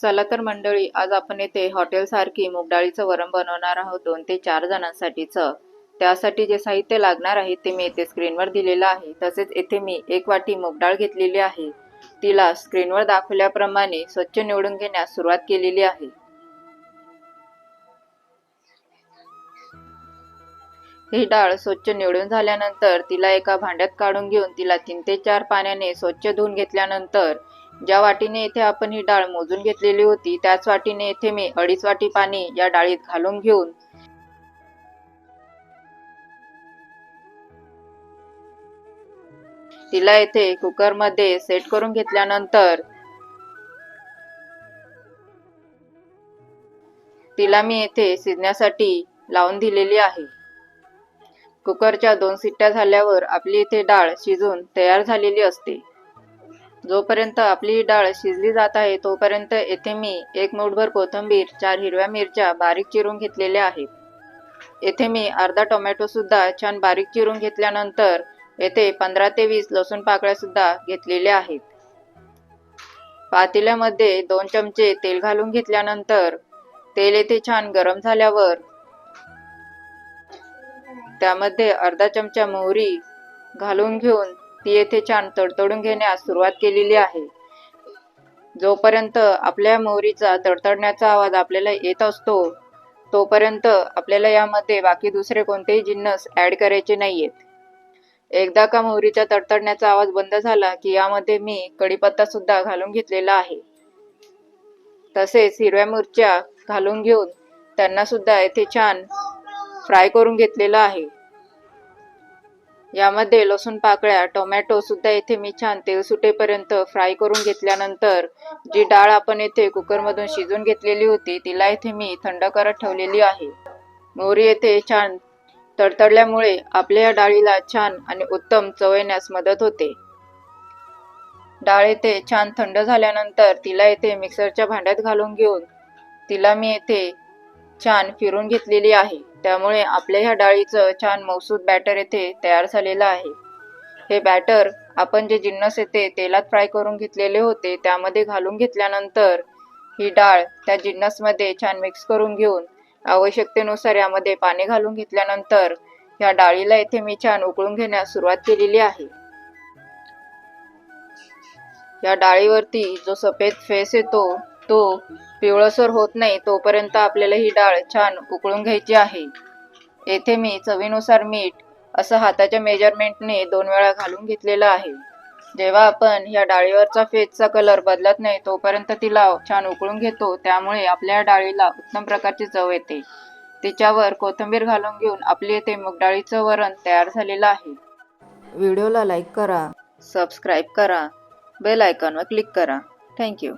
चला तर मंडळी आज आपण येथे हॉटेल सारखी वरण बनवणार आहोत दोन ते चार जणांसाठीचं. त्यासाठी जे साहित्य लागणार आहे ते मी येथे स्क्रीनवर दिलेलं आहे. तसेच येथे मी एक वाटी मुगडाळ घेतलेली आहे. तिला स्क्रीनवर दाखवल्याप्रमाणे स्वच्छ निवडून घेण्यास सुरुवात केलेली आहे. ही डाळ स्वच्छ निवडून झाल्यानंतर तिला एका भांड्यात काढून घेऊन तिला तीन ते चार पाण्याने स्वच्छ धुवून घेतल्यानंतर ज्या वाटीने येथे आपण ही डाळ मोजून घेतलेली होती त्याच वाटीने येथे मी अडीच वाटी पाणी या डाळीत घालून घेऊन तिला येथे कुकरमध्ये सेट करून घेतल्यानंतर तिला मी येथे शिजण्यासाठी लावून दिलेली आहे. कुकरच्या दोन सिट्ट्या झाल्यावर आपली इथे डाळ शिजून तयार झालेली असते. जोपर्यंत आपली डाळ शिजली जात आहे तोपर्यंत येथे मी एक मुठभर कोथिंबीर चार हिरव्या मिरच्या बारीक चिरून घेतलेल्या आहेत. येथे मी अर्धा टोमॅटो सुद्धा छान बारीक चिरून घेतल्यानंतर येथे पंधरा ते वीस लसूण पाकळ्या सुद्धा घेतलेल्या आहेत. पातेल्यामध्ये दोन चमचे तेल घालून घेतल्यानंतर तेल येथे छान गरम झाल्यावर त्यामध्ये अर्धा चमचा मोहरी घालून घेऊन ती येथे छान तडतडून घेण्यास सुरुवात केलेली आहे. जोपर्यंत आपल्या मोहरीचा तडतडण्याचा आवाज आपल्याला येत असतो तोपर्यंत आपल्याला यामध्ये बाकी दुसरे कोणतेही जिन्नस ॲड करायचे नाहीयेत. एकदा का मोहरीचा तडतडण्याचा आवाज बंद झाला की यामध्ये मी कढीपत्ता सुद्धा घालून घेतलेला आहे. तसेच हिरव्या मिरच्या घालून घेऊन त्यांना सुद्धा येथे छान फ्राय करून घेतलेला आहे. यामध्ये लसूण पाकळ्या टोमॅटो सुद्धा येथे मी छान तेल सुटेपर्यंत फ्राय करून घेतल्यानंतर जी डाळ आपण येथे कुकरमधून शिजून घेतलेली होती तिला येथे मी थंड करत ठेवलेली आहे. मोहरी येथे छान तडतडल्यामुळे आपल्या या डाळीला छान आणि उत्तम चव येण्यास मदत होते. डाळ येथे छान थंड झाल्यानंतर तिला येथे मिक्सरच्या भांड्यात घालून घेऊन तिला मी येथे छान फिरून घेतलेली आहे. त्यामुळे आपल्या ह्या डाळीचं छान मौसूद बॅटर येथे तयार झालेलं आहे. हे बॅटर आपण जे जिन्नस येते तेलात फ्राय करून घेतलेले होते त्यामध्ये घालून घेतल्यानंतर ही डाळ त्या जिन्नसमध्ये छान मिक्स करून घेऊन आवश्यकतेनुसार यामध्ये पाणी घालून घेतल्यानंतर या डाळीला येथे मी छान उकळून घेण्यास सुरुवात केलेली आहे. या डाळीवरती जो सफेद फेस येतो तो पिवळसर होत नाही तोपर्यंत आपल्याला ही डाळ छान उकळून घ्यायची आहे. येथे मी चवीनुसार मीठ असं हाताच्या मेजरमेंटने दोन वेळा घालून घेतलेलं आहे. जेव्हा आपण या डाळीवरचा फेसचा कलर बदलत नाही तोपर्यंत तिला छान उकळून घेतो त्यामुळे आपल्या डाळीला उत्तम प्रकारची चव येते. तिच्यावर कोथिंबीर घालून घेऊन आपली येथे मूग डाळीचं वरण तयार झालेलं आहे. व्हिडिओला लाईक करा. सबस्क्राईब करा. बेल आयकॉनवर क्लिक करा. थँक्यू